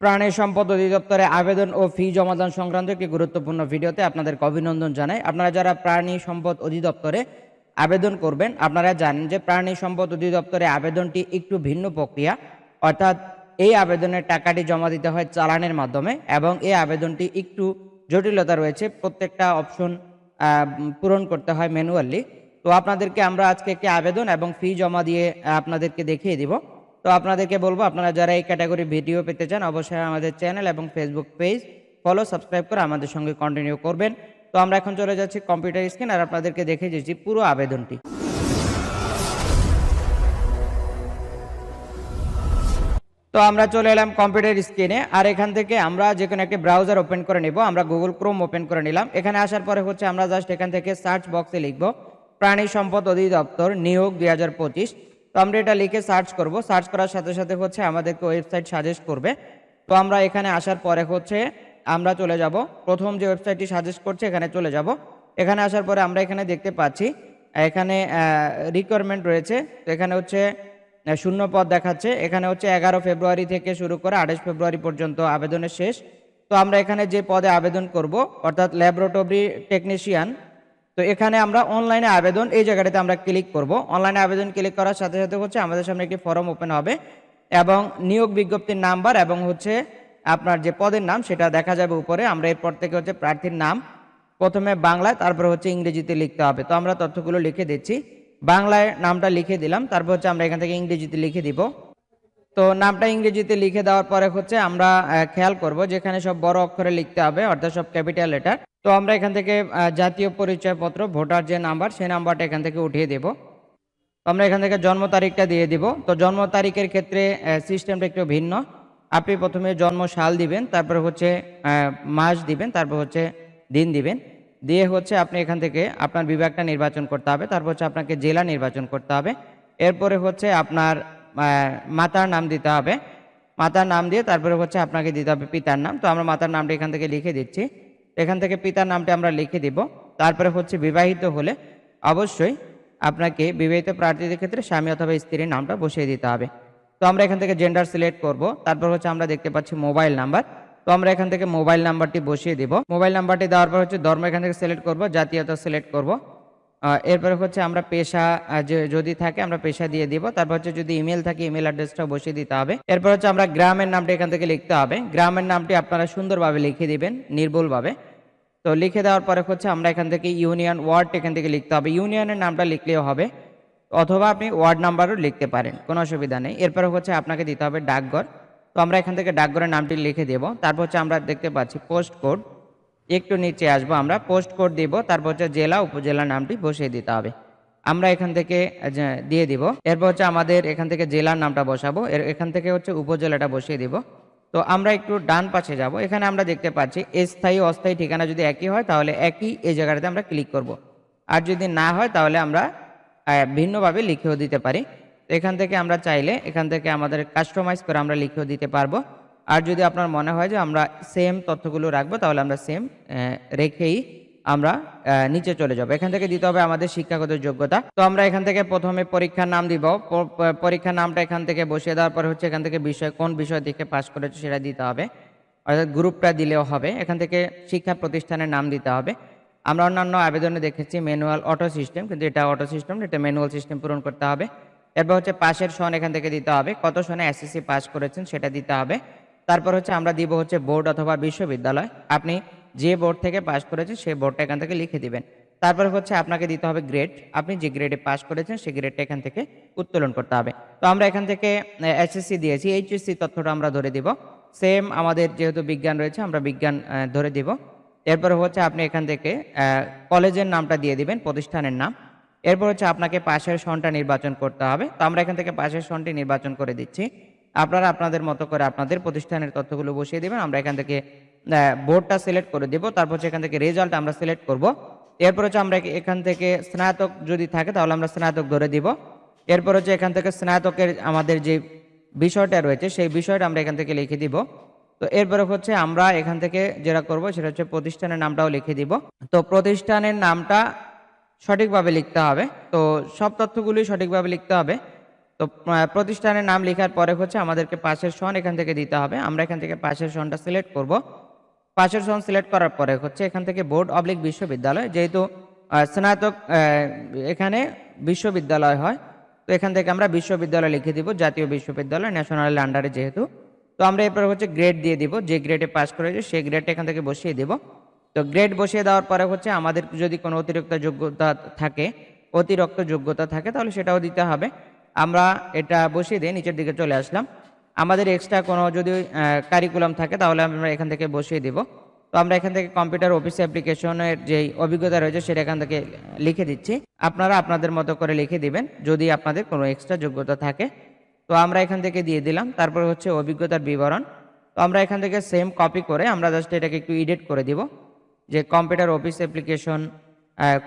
প্রাণী সম্পদ অধিদপ্তরে আবেদন ও ফি জমাদান সংক্রান্ত একটি গুরুত্বপূর্ণ ভিডিওতে আপনাদেরকে অভিনন্দন জানাই। আপনারা যারা প্রাণী সম্পদ অধিদপ্তরে আবেদন করবেন, আপনারা জানেন যে প্রাণী সম্পদ অধিদপ্তরে আবেদনটি একটু ভিন্ন প্রক্রিয়া। অর্থাৎ এই আবেদনের টাকাটি জমা দিতে হয় চালানের মাধ্যমে এবং এই আবেদনটি একটু জটিলতা রয়েছে। প্রত্যেকটা অপশন পূরণ করতে হয় ম্যানুয়ালি। তো আপনাদেরকে আমরা আজকে একটি আবেদন এবং ফি জমা দিয়ে আপনাদেরকে দেখিয়ে দিব। তো আপনাদেরকে বলব, আপনারা যারা এই ক্যাটাগরি ভিডিও পেতে চান, অবশ্যই আমাদের চ্যানেল এবং ফেসবুক পেজ ফলো সাবস্ক্রাইব করে আমাদের সঙ্গে কন্টিনিউ করবেন। তো আমরা এখন চলে যাচ্ছি কম্পিউটার স্ক্রিন আর আপনাদেরকে দেখে দিচ্ছি পুরো আবেদনটি। তো আমরা চলে এলাম কম্পিউটার স্ক্রিনে আর এখান থেকে আমরা যে কোনো একটি ব্রাউজার ওপেন করে নিব, আমরা গুগল ক্রোম ওপেন করে নিলাম। এখানে আসার পরে হচ্ছে আমরা জাস্ট এখান থেকে সার্চ বক্সে লিখব, প্রাণী সম্পদ অধিদপ্তর নিয়োগ দুই হাজার পঁচিশ। আমরা এটা লিখে সার্চ করব। সার্চ করার সাথে সাথে হচ্ছে আমাদেরকে ওয়েবসাইট সাজেস্ট করবে। তো আমরা এখানে আসার পরে হচ্ছে আমরা চলে যাব। প্রথম যে ওয়েবসাইটটি সাজেস্ট করছে, এখানে চলে যাব। এখানে আসার পরে আমরা এখানে দেখতে পাচ্ছি, এখানে রিকোয়ারমেন্ট রয়েছে। তো এখানে হচ্ছে শূন্য পদ দেখাচ্ছে। এখানে হচ্ছে এগারো ফেব্রুয়ারি থেকে শুরু করে আঠাশ ফেব্রুয়ারি পর্যন্ত আবেদনের শেষ। তো আমরা এখানে যে পদে আবেদন করব, অর্থাৎ ল্যাবরেটরি টেকনিশিয়ান তো এখানে আমরা অনলাইনে আবেদন, এই জায়গাটাতে আমরা ক্লিক করব। অনলাইনে আবেদন ক্লিক করার সাথে সাথে হচ্ছে আমাদের সামনে একটি ফর্ম ওপেন হবে এবং নিয়োগ বিজ্ঞপ্তির নাম্বার এবং হচ্ছে আপনার যে পদের নাম সেটা দেখা যাবে উপরে। আমরা এরপর থেকে হচ্ছে প্রার্থীর নাম, প্রথমে বাংলায় তারপর হচ্ছে ইংরেজিতে লিখতে হবে। তো আমরা তথ্যগুলো লিখে দিচ্ছি। বাংলায় নামটা লিখে দিলাম, তারপর হচ্ছে আমরা এখান থেকে ইংরেজিতে লিখে দিব। তো নামটা ইংরেজিতে লিখে দেওয়ার পরে হচ্ছে আমরা খেয়াল করব যেখানে সব বড় অক্ষরে লিখতে হবে, অর্থাৎ সব ক্যাপিটাল লেটার। তো আমরা এখান থেকে জাতীয় পরিচয়পত্র, ভোটার যে নাম্বার, সেই নাম্বারটা এখান থেকে উঠিয়ে দেব। আমরা এখান থেকে জন্ম তারিখটা দিয়ে দিব। তো জন্ম তারিখের ক্ষেত্রে সিস্টেমটা একটু ভিন্ন। আপনি প্রথমে জন্ম সাল দিবেন, তারপর হচ্ছে মাস দিবেন, তারপর হচ্ছে দিন দিবেন। দিয়ে হচ্ছে আপনি এখান থেকে আপনার বিভাগটা নির্বাচন করতে হবে, তারপর হচ্ছে আপনাকে জেলা নির্বাচন করতে হবে। এরপরে হচ্ছে আপনার মাতার নাম দিতে হবে। মাতার নাম দিয়ে তারপরে হচ্ছে আপনাকে দিতে হবে পিতার নাম। তো আমরা মাতার নামটা এখান থেকে লিখে দিচ্ছি। এখান থেকে পিতার নামটা আমরা লিখে দিব। তারপরে হচ্ছে বিবাহিত হলে অবশ্যই আপনাকে বিবাহিত প্রার্থীদের ক্ষেত্রে স্বামী অথবা স্ত্রীর নামটা বসিয়ে দিতে হবে। তো আমরা এখান থেকে জেন্ডার সিলেক্ট করব। তারপর হচ্ছে আমরা দেখতে পাচ্ছি মোবাইল নাম্বার তো আমরা এখান থেকে মোবাইল নাম্বারটি বসিয়ে দিব। মোবাইল নাম্বারটি দেওয়ার পর হচ্ছে ধর্ম এখান থেকে সিলেক্ট করব, জাতীয়তা সিলেক্ট করব। এরপরে হচ্ছে আমরা পেশা যদি থাকে আমরা পেশা দিয়ে দিব। তারপর হচ্ছে যদি ইমেল থাকে ইমেল অ্যাড্রেসটা বসিয়ে দিতে হবে। এরপর হচ্ছে আমরা গ্রামের নামটা এখান থেকে লিখতে হবে। গ্রামের নামটি আপনারা সুন্দরভাবে লিখে দিবেন, নির্ভুলভাবে। তো লিখে দেওয়ার পরে হচ্ছে আমরা এখান থেকে ইউনিয়ন ওয়ার্ড এখান থেকে লিখতে হবে। ইউনিয়নের নামটা লিখলেও হবে, অথবা আপনি ওয়ার্ড নাম্বারও লিখতে পারেন, কোনো অসুবিধা নেই। এরপরে হচ্ছে আপনাকে দিতে হবে ডাকঘর। তো আমরা এখান থেকে ডাকঘরের নামটি লিখে দেব। তারপর হচ্ছে আমরা দেখতে পাচ্ছি পোস্ট কোড একটু নিচে আসব আমরা পোস্ট কোড দিব, তারপর হচ্ছে জেলা, উপজেলা নামটি বসিয়ে দিতে হবে। আমরা এখান থেকে দিয়ে দিব। এরপর হচ্ছে আমাদের এখান থেকে জেলার নামটা বসাবো। এর, এখান থেকে হচ্ছে উপজেলাটা বসিয়ে দিব। তো আমরা একটু ডান পাশে যাব। এখানে আমরা দেখতে পাচ্ছি, স্থায়ী, অস্থায়ী ঠিকানা যদি একই হয়, তাহলে একই এই জায়গাটাতে আমরা ক্লিক করব। আর যদি না হয়, তাহলে আমরা ভিন্নভাবে লিখেও দিতে পারি। তো এখান থেকে আমরা চাইলে, এখান থেকে আমাদের কাস্টমাইজ করে আমরা লিখেও দিতে পারব। আর যদি আপনার মনে হয় যে আমরা সেম তথ্যগুলো রাখব, তাহলে আমরা সেম রেখেই আমরা নিচে চলে যাব। এখান থেকে দিতে হবে আমাদের শিক্ষাগত যোগ্যতা। তো আমরা এখান থেকে প্রথমে পরীক্ষার নাম দিব। পরীক্ষার নামটা এখান থেকে বসিয়ে দেওয়ার পর হচ্ছে এখান থেকে বিষয়, কোন বিষয় থেকে পাস করেছে সেটা দিতে হবে। অর্থাৎ গ্রুপটা দিলেও হবে। এখান থেকে শিক্ষা প্রতিষ্ঠানের নাম দিতে হবে। আমরা অন্যান্য আবেদনে দেখেছি ম্যানুয়াল অটো সিস্টেম কিন্তু এটা অটো সিস্টেম এটা ম্যানুয়াল সিস্টেম পূরণ করতে হবে। এরপর হচ্ছে পাশের সন এখান থেকে দিতে হবে। কত সনে এসএসসি পাস করেছেন সেটা দিতে হবে। তারপর হচ্ছে আমরা দিব হচ্ছে বোর্ড অথবা বিশ্ববিদ্যালয়। আপনি যে বোর্ড থেকে পাস করেছেন, সেই বোর্ডটা এখান থেকে লিখে দিবেন। তারপর হচ্ছে আপনাকে দিতে হবে গ্রেড। আপনি যে গ্রেডে পাস করেছেন, সেই গ্রেডটা এখান থেকে উত্তোলন করতে হবে। তো আমরা এখান থেকে এসএসসি দিয়েছি। এইচএসসি তথ্যটা আমরা ধরে দিব। সেম আমাদের যেহেতু বিজ্ঞান রয়েছে, আমরা বিজ্ঞান ধরে দিব। এরপর হচ্ছে আপনি এখান থেকে কলেজের নামটা দিয়ে দিবেন, প্রতিষ্ঠানের নাম। এরপর হচ্ছে আপনাকে পাশের সনটা নির্বাচন করতে হবে। তো আমরা এখান থেকে পাশের সনটি নির্বাচন করে দিচ্ছি। আপনারা আপনাদের মতো করে আপনাদের প্রতিষ্ঠানের তথ্যগুলো বসিয়ে দিবেন, আমরা এখান থেকে বোর্ডটা সিলেক্ট করে দেব, তারপর হচ্ছে এখান থেকে রেজাল্ট আমরা সিলেক্ট করব। এরপর হচ্ছে আমরা এখান থেকে স্নাতক যদি থাকে তাহলে আমরা স্নাতক ধরে দিব। এরপর হচ্ছে এখান থেকে স্নাতকের আমাদের যে বিষয়টা রয়েছে, সেই বিষয়টা আমরা এখান থেকে লিখে দিব। তো এরপরে হচ্ছে আমরা এখান থেকে যেটা করব সেটা হচ্ছে প্রতিষ্ঠানের নামটাও লিখে দিব। তো প্রতিষ্ঠানের নামটা সঠিকভাবে লিখতে হবে। তো সব তথ্যগুলি সঠিকভাবে লিখতে হবে। তো প্রতিষ্ঠানের নাম লেখার পরে হচ্ছে আমাদেরকে পাশের সন এখান থেকে দিতে হবে। আমরা এখান থেকে পাশের সনটা সিলেক্ট করব। পাশের সন সিলেক্ট করার পরে হচ্ছে এখান থেকে বোর্ড অবলিক বিশ্ববিদ্যালয়, যেহেতু স্নাতক এখানে বিশ্ববিদ্যালয় হয়, তো এখান থেকে আমরা বিশ্ববিদ্যালয় লিখে দিব, জাতীয় বিশ্ববিদ্যালয় ন্যাশনাল আন্ডারে যেহেতু। তো আমরা এরপর হচ্ছে গ্রেড দিয়ে দিব, যে গ্রেডে পাস করেছে সেই গ্রেডটা এখান থেকে বসিয়ে দিব। তো গ্রেড বসিয়ে দেওয়ার পরে হচ্ছে আমাদের যদি কোনো অতিরিক্ত যোগ্যতা থাকে, অতিরিক্ত যোগ্যতা থাকে, তাহলে সেটাও দিতে হবে। আমরা এটা বসিয়ে দিয়ে নিচের দিকে চলে আসলাম। আমাদের এক্সট্রা কোনো যদি কারিকুলাম থাকে তাহলে আমরা এখান থেকে বসিয়ে দিব। তো আমরা এখান থেকে কম্পিউটার অফিস অ্যাপ্লিকেশনের যেই অভিজ্ঞতা রয়েছে সেটা এখান থেকে লিখে দিচ্ছি। আপনারা আপনাদের মতো করে লিখে দিবেন যদি আপনাদের কোনো এক্সট্রা যোগ্যতা থাকে। তো আমরা এখান থেকে দিয়ে দিলাম, তারপর হচ্ছে অভিজ্ঞতার বিবরণ। তো আমরা এখান থেকে সেম কপি করে আমরা জাস্ট এটাকে একটু এডিট করে দিব। যে কম্পিউটার অফিস অ্যাপ্লিকেশন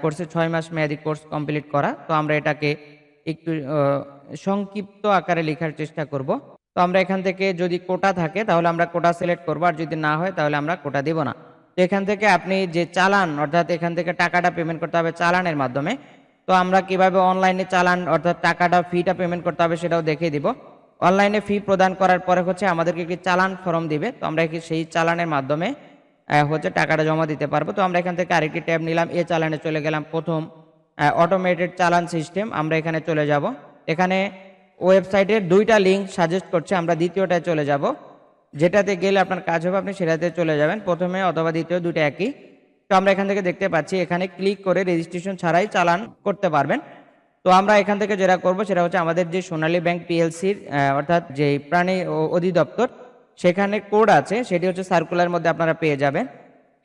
কোর্সে ছয় মাস মেয়াদি কোর্স কমপ্লিট করা। তো আমরা এটাকে একটু সংক্ষিপ্ত আকারে লেখার চেষ্টা করব। তো আমরা এখান থেকে যদি কোটা থাকে, তাহলে আমরা কোটা সিলেক্ট করব, আর যদি না হয়, তাহলে আমরা কোটা দিব না। তো এখান থেকে আপনি যে চালান, অর্থাৎ এখান থেকে টাকাটা পেমেন্ট করতে হবে চালানের মাধ্যমে, তো আমরা কীভাবে অনলাইনে চালান, অর্থাৎ টাকাটা ফিটা পেমেন্ট করতে হবে সেটাও দেখিয়ে দিব। অনলাইনে ফি প্রদান করার পরে হচ্ছে আমাদেরকে একটি চালান ফর্ম দিবে। তো আমরা কি সেই চালানের মাধ্যমে হচ্ছে টাকাটা জমা দিতে পারব। তো আমরা এখান থেকে আরেকটি ট্যাব নিলাম, এ চালানে চলে গেলাম প্রথম অটোমেটেড চালান সিস্টেম আমরা এখানে চলে যাব। এখানে ওয়েবসাইটের দুইটা লিঙ্ক সাজেস্ট করছে, আমরা দ্বিতীয়টায় চলে যাব। যেটাতে গেলে আপনার কাজ হবে, আপনি সেটাতে চলে যাবেন। প্রথমে অথবা দ্বিতীয় দুটো একই। তো আমরা এখান থেকে দেখতে পাচ্ছি, এখানে ক্লিক করে রেজিস্ট্রেশন ছাড়াই চালান করতে পারবেন। তো আমরা এখান থেকে যেটা করব, সেটা হচ্ছে আমাদের যে সোনালী ব্যাংক পিএলসির অর্থাৎ যে প্রাণী অধিদপ্তর, সেখানে কোড আছে, সেটি হচ্ছে সার্কুলার মধ্যে আপনারা পেয়ে যাবেন।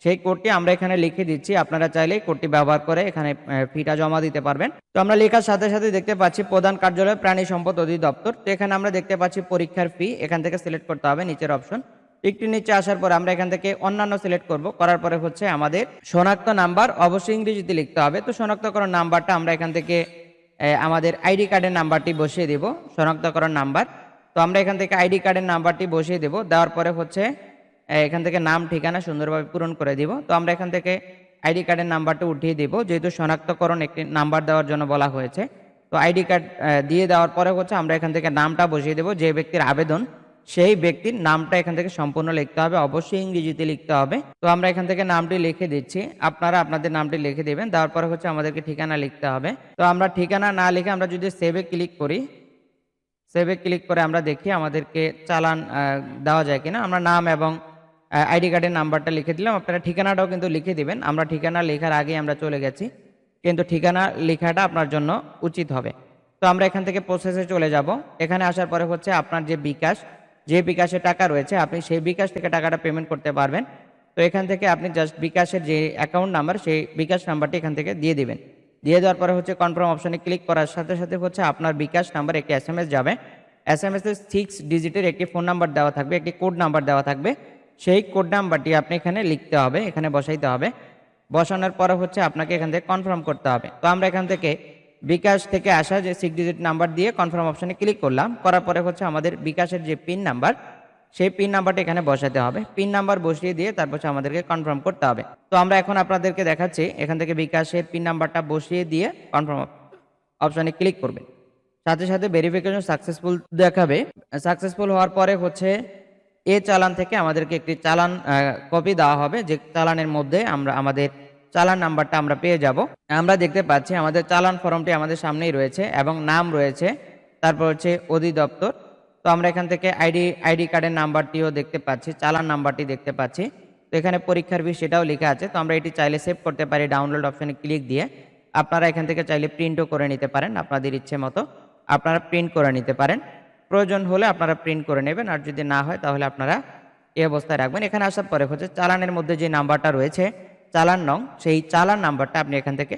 সেই কোডটি আমরা এখানে লিখে দিচ্ছি। আপনারা চাইলে কোডটি ব্যবহার করে এখানে ফিটা জমা দিতে পারবেন। তো আমরা লেখার সাথে সাথে দেখতে পাচ্ছি প্রধান কার্যালয় প্রাণী সম্পদ অধিদপ্তর। তো এখানে আমরা দেখতে পাচ্ছি পরীক্ষার ফি এখান থেকে সিলেক্ট করতে হবে নিচের অপশন একটু নিচে আসার পর আমরা এখান থেকে অন্যান্য সিলেক্ট করব। করার পরে হচ্ছে আমাদের শনাক্ত নাম্বার। অবশ্যই ইংরেজিতে লিখতে হবে। তো শনাক্তকরণ নাম্বারটা আমরা এখান থেকে আমাদের আইডি কার্ডের নাম্বারটি বসিয়ে দেব। শনাক্তকরণ নাম্বার। তো আমরা এখান থেকে আইডি কার্ডের নাম্বারটি বসিয়ে দেব। দেওয়ার পরে হচ্ছে এখান থেকে নাম, ঠিকানা সুন্দরভাবে পূরণ করে দিব। তো আমরা এখান থেকে আইডি কার্ডের নাম্বারটা উঠিয়ে দিব। যেহেতু শনাক্তকরণ একটি নাম্বার দেওয়ার জন্য বলা হয়েছে। তো আইডি কার্ড দিয়ে দেওয়ার পরে হচ্ছে আমরা এখান থেকে নামটা বসিয়ে দেব। যে ব্যক্তির আবেদন, সেই ব্যক্তির নামটা এখান থেকে সম্পূর্ণ লিখতে হবে। অবশ্যই ইংরেজিতে লিখতে হবে। তো আমরা এখান থেকে নামটি লিখে দিচ্ছি। আপনারা আপনাদের নামটি লিখে দেবেন। দেওয়ার পরে হচ্ছে আমাদেরকে ঠিকানা লিখতে হবে। তো আমরা ঠিকানা না লিখে আমরা যদি সেভে ক্লিক করি সেভে ক্লিক করে আমরা দেখি আমাদেরকে চালান দেওয়া যায় কিনা। আমরা নাম এবং আইডি কার্ডের নাম্বারটা লিখে দিলাম। আপনারা ঠিকানাটাও কিন্তু লিখে দিবেন। আমরা ঠিকানা লেখার আগে আমরা চলে গেছি। কিন্তু ঠিকানা লেখাটা আপনার জন্য উচিত হবে। তো আমরা এখান থেকে প্রসেসে চলে যাব। এখানে আসার পরে হচ্ছে আপনার যে বিকাশ, যে বিকাশে টাকা রয়েছে, আপনি সেই বিকাশ থেকে টাকাটা পেমেন্ট করতে পারবেন। তো এখান থেকে আপনি জাস্ট বিকাশের যে অ্যাকাউন্ট নাম্বার সেই বিকাশ নাম্বারটি এখান থেকে দিয়ে দিবেন। দিয়ে দেওয়ার পরে হচ্ছে কনফার্ম অপশনে ক্লিক করার সাথে সাথে হচ্ছে আপনার বিকাশ নাম্বার একটি এস যাবে। এস এম এস সিক্স ডিজিটের একটি ফোন নাম্বার দেওয়া থাকবে, একটি কোড নাম্বার দেওয়া থাকবে। সেই কোড নাম্বারটি আপনি এখানে লিখতে হবে, এখানে বসাইতে হবে। বসানোর পরে হচ্ছে আপনাকে এখান থেকে কনফার্ম করতে হবে। তো আমরা এখান থেকে বিকাশ থেকে আসা যে সিক্স ডিজিট নাম্বার দিয়ে কনফার্ম অপশানে ক্লিক করলাম, করার পরে হচ্ছে আমাদের বিকাশের যে পিন নাম্বার সেই পিন নাম্বারটা এখানে বসাতে হবে। পিন নাম্বার বসিয়ে দিয়ে তারপর আমাদেরকে কনফার্ম করতে হবে। তো আমরা এখন আপনাদেরকে দেখাচ্ছি, এখান থেকে বিকাশের পিন নাম্বারটা বসিয়ে দিয়ে কনফার্ম অপশানে ক্লিক করবেন সাথে সাথে ভেরিফিকেশন সাকসেসফুল দেখাবে। সাকসেসফুল হওয়ার পরে হচ্ছে এ চালান থেকে আমাদেরকে একটি চালান কপি দেওয়া হবে। যে চালানের মধ্যে আমরা, আমাদের চালান নাম্বারটা আমরা পেয়ে যাব। আমরা দেখতে পাচ্ছি আমাদের চালান ফর্মটি আমাদের সামনেই রয়েছে এবং নাম রয়েছে। তারপর হচ্ছে অধিদপ্তর। তো আমরা এখান থেকে আইডি আইডি কার্ডের নাম্বারটিও দেখতে পাচ্ছি, চালান নাম্বারটি দেখতে পাচ্ছি। তো এখানে পরীক্ষার ফি সেটাও লেখা আছে। তো আমরা এটি চাইলে সেভ করতে পারি ডাউনলোড অপশনে ক্লিক দিয়ে। আপনারা এখান থেকে চাইলে প্রিন্টও করে নিতে পারেন আপনাদের ইচ্ছে মতো। আপনারা প্রিন্ট করে নিতে পারেন। প্রয়োজন হলে আপনারা প্রিন্ট করে নেবেন, আর যদি না হয় তাহলে আপনারা এই অবস্থায় রাখবেন। এখানে আসার পরে হচ্ছে চালানের মধ্যে যে নাম্বারটা রয়েছে, চালান নং, সেই চালান নাম্বারটা আপনি এখান থেকে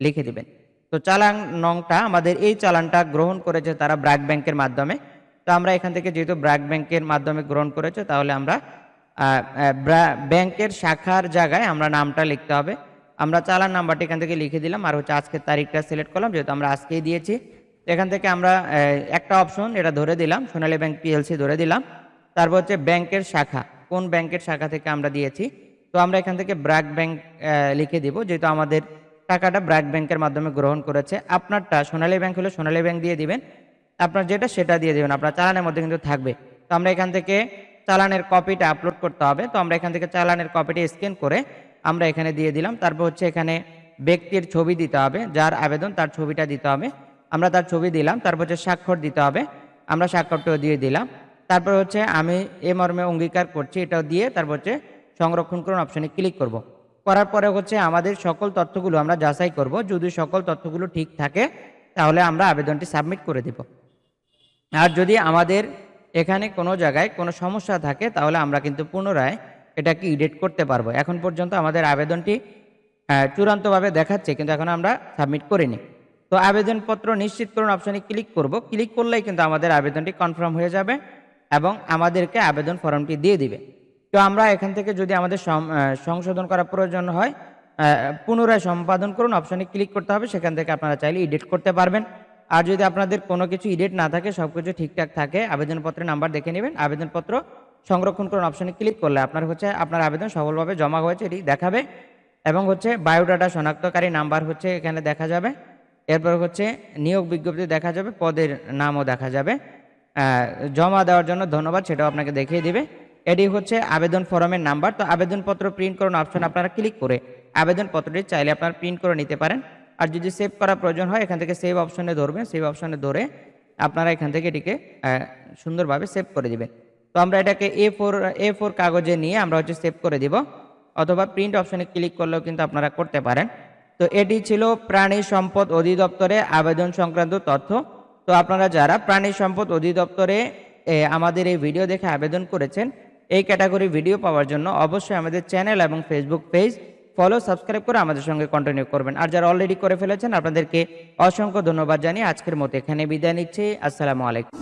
লিখে দিবেন। তো চালান নংটা আমাদের এই চালানটা গ্রহণ করেছে তারা ব্র্যাক ব্যাংকের মাধ্যমে। তো আমরা এখান থেকে যেহেতু ব্র্যাক ব্যাংকের মাধ্যমে গ্রহণ করেছে, তাহলে আমরা ব্যাংকের শাখার জায়গায় আমরা নামটা লিখতে হবে। আমরা চালান নাম্বারটা এখান থেকে লিখে দিলাম, আর হচ্ছে আজকের তারিখটা সিলেক্ট করলাম, যেহেতু আমরা আজকেই দিয়েছি। এখান থেকে আমরা একটা অপশন এটা ধরে দিলাম, সোনালী ব্যাংক পিএলসি ধরে দিলাম। তারপর হচ্ছে ব্যাংকের শাখা, কোন ব্যাংকের শাখা থেকে আমরা দিয়েছি? তো আমরা এখান থেকে ব্র্যাক ব্যাংক লিখে দিব, যেহেতু আমাদের টাকাটা ব্র্যাক ব্যাংকের মাধ্যমে গ্রহণ করেছে। আপনারটা সোনালী ব্যাংক হলে সোনালী ব্যাংক দিয়ে দিবেন। আপনার যেটা সেটা দিয়ে দেবেন, আপনার চালানের মধ্যে কিন্তু থাকবে। তো আমরা এখান থেকে চালানের কপিটা আপলোড করতে হবে। তো আমরা এখান থেকে চালানের কপিটা স্ক্যান করে আমরা এখানে দিয়ে দিলাম। তারপর হচ্ছে এখানে ব্যক্তির ছবি দিতে হবে, যার আবেদন তার ছবিটা দিতে হবে। আমরা তার ছবি দিলাম, তারপর হচ্ছে স্বাক্ষর দিতে হবে। আমরা স্বাক্ষরটাও দিয়ে দিলাম। তারপর হচ্ছে আমি এ মর্মে অঙ্গীকার করছি, এটাও দিয়ে তারপর হচ্ছে সংরক্ষণ করুন অপশনে ক্লিক করব। করার পরে হচ্ছে আমাদের সকল তথ্যগুলো আমরা যাচাই করব। যদি সকল তথ্যগুলো ঠিক থাকে, তাহলে আমরা আবেদনটি সাবমিট করে দেব। আর যদি আমাদের এখানে কোনো জায়গায় কোনো সমস্যা থাকে, তাহলে আমরা কিন্তু পুনরায় এটাকে এডিট করতে পারব। এখন পর্যন্ত আমাদের আবেদনটি চূড়ান্তভাবে দেখাচ্ছে, কিন্তু এখন আমরা সাবমিট করিনি। তো আবেদনপত্র নিশ্চিত করুন অপশনে ক্লিক করব। ক্লিক করলেই কিন্তু আমাদের আবেদনটি কনফার্ম হয়ে যাবে এবং আমাদেরকে আবেদন ফর্মটি দিয়ে দিবে। তো আমরা এখান থেকে যদি আমাদের সংশোধন করা প্রয়োজন হয় পুনরায় সম্পাদন করুন অপশনে ক্লিক করতে হবে, সেখান থেকে আপনারা চাইলে এডিট করতে পারবেন। আর যদি আপনাদের কোনো কিছু এডিট না থাকে সব কিছু ঠিকঠাক থাকে, আবেদনপত্রের নাম্বার দেখে নেবেন, আবেদনপত্র সংরক্ষণ করুন অপশনে ক্লিক করলে আপনার হচ্ছে, আপনার আবেদন সফলভাবে জমা হয়েছে, এটি দেখাবে। এবং হচ্ছে বায়োডাটা শনাক্তকারী নাম্বার হচ্ছে, এখানে দেখা যাবে। এরপর হচ্ছে নিয়োগ বিজ্ঞপ্তি দেখা যাবে, পদের নামও দেখা যাবে। জমা দেওয়ার জন্য ধন্যবাদ, সেটাও আপনাকে দেখিয়ে দিবে। এটি হচ্ছে আবেদন ফরমের নাম্বার, তো আবেদনপত্র প্রিন্ট করুন অপশন আপনারা ক্লিক করে আবেদনপত্রটি চাইলে আপনারা প্রিন্ট করে নিতে পারেন। আর যদি সেভ করা প্রয়োজন হয়, এখান থেকে সেভ অপশনে ধরবেন, সেভ অপশনে ধরে আপনারা এখান থেকে এটিকে সুন্দরভাবে সেভ করে দিবেন। তো আমরা এটাকে এ ফোর এ ফোর কাগজে নিয়ে আমরা হচ্ছে সেভ করে দিব, অথবা প্রিন্ট অপশনে ক্লিক করলেও কিন্তু আপনারা করতে পারেন। তো এটি ছিল প্রাণী সম্পদ অধিদপ্তরে আবেদন সংক্রান্ত তথ্য। তো আপনারা যারা প্রাণী সম্পদ অধিদপ্তরে আমাদের এই ভিডিও দেখে আবেদন করেছেন, এই ক্যাটাগরি ভিডিও পাওয়ার জন্য অবশ্যই আমাদের চ্যানেল এবং ফেসবুক পেজ ফলো, সাবস্ক্রাইব করে আমাদের সঙ্গে কন্টিনিউ করবেন। আর যারা অলরেডি করে ফেলেছেন, আপনাদেরকে অসংখ্য ধন্যবাদ জানিয়ে আজকের মতো এখানে বিদায় নিচ্ছি। আসসালামু আলাইকুম।